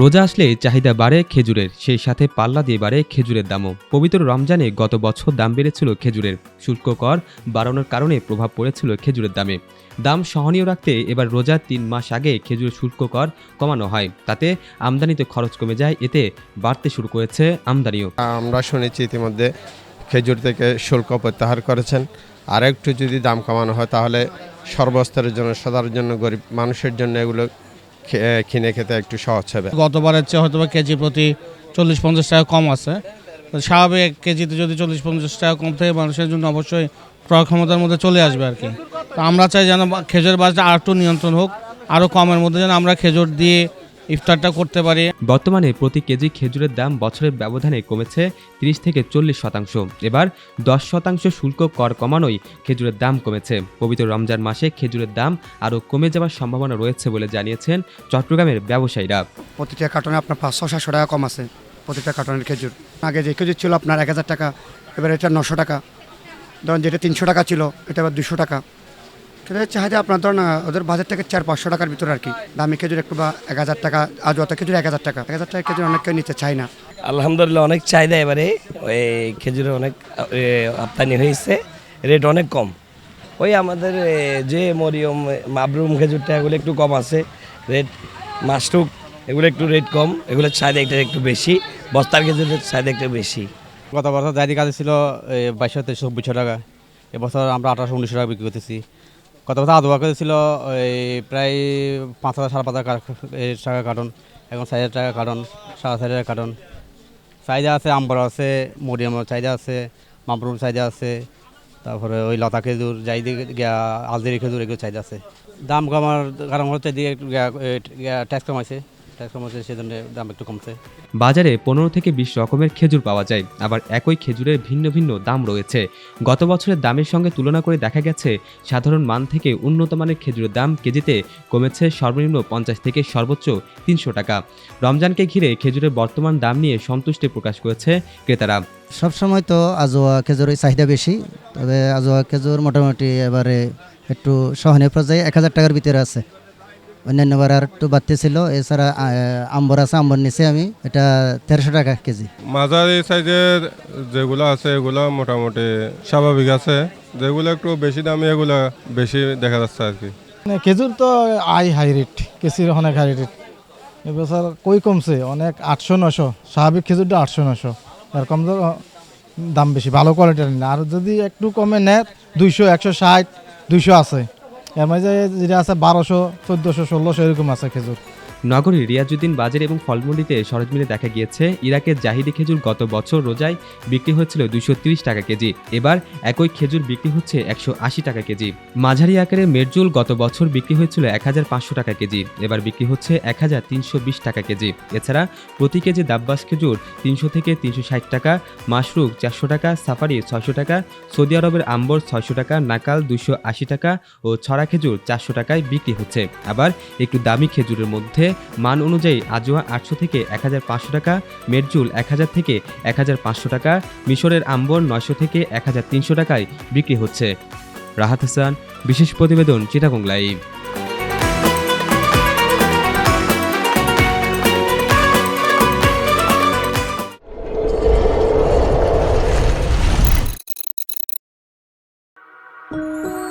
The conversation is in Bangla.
রোজা আসলে চাহিদা বাড়ে খেজুরের, সেই সাথে পাল্লা দিয়ে বাড়ে খেজুরের দামও। পবিত্র রমজানে গত বছর দাম বেড়েছিল খেজুরের। শুল্ক কর বাড়ানোর কারণে প্রভাব পড়েছিল খেজুরের দামে। দাম সহনীয় রাখতে এবার রোজার তিন মাস আগে খেজুরের শুল্ক কর কমানো হয়। তাতে আমদানিতে খরচ কমে যায়, এতে বাড়তে শুরু করেছে আমদানিও। আমরা শুনেছি ইতিমধ্যে খেজুর থেকে শুল্ক প্রত্যাহার করেছেন। আর একটু যদি দাম কমানো হয়, তাহলে সর্বস্তরের জন্য, সাধারণ জন্য, গরিব মানুষের জন্য এগুলো কিনে খেতে একটু সহজ হবে। গতবারের চেয়ে হয়তো কেজি প্রতি চল্লিশ পঞ্চাশ টাকা কম আছে। স্বাভাবিক এক কেজিতে যদি চল্লিশ পঞ্চাশ টাকা কম থাকে, মানুষের জন্য অবশ্যই ক্রয় ক্ষমতার মধ্যে চলে আসবে আর কি। তো আমরা চাই যেন খেজুর বাজারটা আরেকটু নিয়ন্ত্রণ হোক আরও কমের মধ্যে যেন আমরা খেজুর দিয়ে ইফতারটা করতে পারি। বর্তমানে প্রতি কেজি খেজুরের দাম বছরের ব্যবধানে কমেছে 30 থেকে চল্লিশ শতাংশ। এবার দশ শতাংশ শুল্ক কর কমানোই খেজুরের দাম কমেছে। পবিত্র রমজান মাসে খেজুরের দাম আরও কমে যাওয়ার সম্ভাবনা রয়েছে বলে জানিয়েছেন চট্টগ্রামের ব্যবসায়ীরা। প্রতিটা কার্টনে আপনার পাঁচশো সাতশো টাকা কম আছে প্রতিটা কার্টনের খেজুর। আগে যে খেজুর ছিল আপনার এক হাজার টাকা এবার এটা নশো টাকা। ধরেন যেটা তিনশো টাকা ছিল এটা এবার দুশো টাকা। সেটা চাহিদা আপনার ধরেন ওদের বাজার থেকে চার পাঁচশো টাকার ভিতরে আর কি। দামি খেজুর একটু বা এক হাজার টাকা আজ অত খেজুর এক হাজার টাকা। এক হাজার টাকা খেজুর অনেক কেউ নিতে চায় না। আলহামদুলিল্লাহ অনেক চাহিদা এবারে। ওই খেজুরের অনেক রপ্তানি হয়েছে। রেট অনেক কম। ওই আমাদের যে মরিয়ম মাবরুম খেজুরটা এগুলো একটু কম আছে। রেট মাসটুক এগুলো একটু রেট কম। এগুলোর চাহিদা একটা একটু বেশি। বস্তার খেজুরের চাহিদা একটু বেশি। গত বছর জায়দি কাজ ছিল বাইশশো তেইশশো চব্বিশশো টাকা। এবছর আমরা আঠারোশো উনিশশো টাকা বিক্রি করতেছি। গত বছর আদুয়া ছিল এই প্রায় পাঁচ হাজার সাড়ে পাঁচ হাজার টাকা কার্টন এখন সাড়ে হাজার টাকা কার্টন সাড়ে চার হাজার কার্টন চাহিদা আছে, আম্বর আছে মরিয়ামের চাহিদা আছে, মামরুর চাহিদা আছে, তারপরে ওই লতা খেজুর, যাই গিয়া আলজেরি খেজুর এগুলো চাহিদা আছে। দাম কমার কারণ হচ্ছে দিয়ে ট্যাক্স কমাইছে। ট্যাক্স কমাইছে সেজন্য দাম একটু কমছে। বাজারে পনেরো থেকে বিশ রকমের খেজুর পাওয়া যায় আবার একই খেজুরের ভিন্ন ভিন্ন দাম রয়েছে। গত বছরের দামের সঙ্গে তুলনা করে দেখা গেছে সাধারণ মান থেকে উন্নত মানের খেজুরের দাম কেজিতে কমেছে সর্বনিম্ন পঞ্চাশ থেকে সর্বোচ্চ তিনশো টাকা। রমজানকে ঘিরে খেজুরের বর্তমান দাম নিয়ে সন্তুষ্টি প্রকাশ করেছে ক্রেতারা। সবসময় তো আজোয়া খেজুরের চাহিদা বেশি তবে আজোয়া খেজুর মোটামুটি এবারে একটু সহনীয় পর্যায়ে এক হাজার টাকার ভিতরে আছে। অন্যান্যবার আর একটু বাড়তে ছিল এছাড়া আম্বর আছে আম্বর নিচে আমি এটা তেরোশো টাকা কেজি। মাঝারি সাইজের যেগুলো আছে এগুলো মোটামুটি স্বাভাবিক আছে। যেগুলো একটু বেশি দামি এগুলো বেশি দেখা যাচ্ছে আর কি। মানে খেজুর তো আই হাই রেট কেসির অনেক হাই রেট। এবছর কই কমছে? অনেক আটশো নশো স্বাভাবিক খেজুরটা আটশো নশো এরকম তো দাম বেশি ভালো কোয়ালিটির না। আর যদি একটু কমে নেয় দুইশো একশো ষাট দুইশো আছে। এর মাঝে যেটা আছে বারোশো চোদ্দোশো ষোলোশো এরকম আছে খেজুর। নগরীর রিয়াজুদ্দিন বাজার এবং ফলমন্ডিতে সরজমিনে দেখা গিয়েছে, ইরাকের জাহিদি খেজুর গত বছর রোজায় বিক্রি হচ্ছিল দুইশো টাকা কেজি, এবার একই খেজুর বিক্রি হচ্ছে একশো আশি টাকা কেজি। মাঝারি আকারের মেরজুল গত বছর বিক্রি হয়েছিল এক হাজার পাঁচশো টাকা কেজি, এবার বিক্রি হচ্ছে এক হাজার তিনশো বিশ টাকা কেজি। এছাড়া প্রতি কেজি দাব্বাস খেজুর তিনশো থেকে তিনশো ষাট টাকা মাশরুক চারশো টাকা, সাফারি ছয়শো টাকা, সৌদি আরবের আম্বর ছয়শো টাকা, নাকাল দুশো টাকা ও ছড়া খেজুর চারশো টাকায় বিক্রি হচ্ছে। আবার একটু দামি খেজুরের মধ্যে মান অনুযায়ী আজোয়া আটশো থেকে এক হাজার পাঁচশো টাকা মেরজুল এক হাজার থেকে এক হাজার পাঁচশো টাকা, মিশরের আম্বর নয়শো থেকে এক হাজার তিনশো টাকায় বিক্রি হচ্ছে। রাহাত হাসান, বিশেষ প্রতিবেদন চিটাগং লাইভ। Thank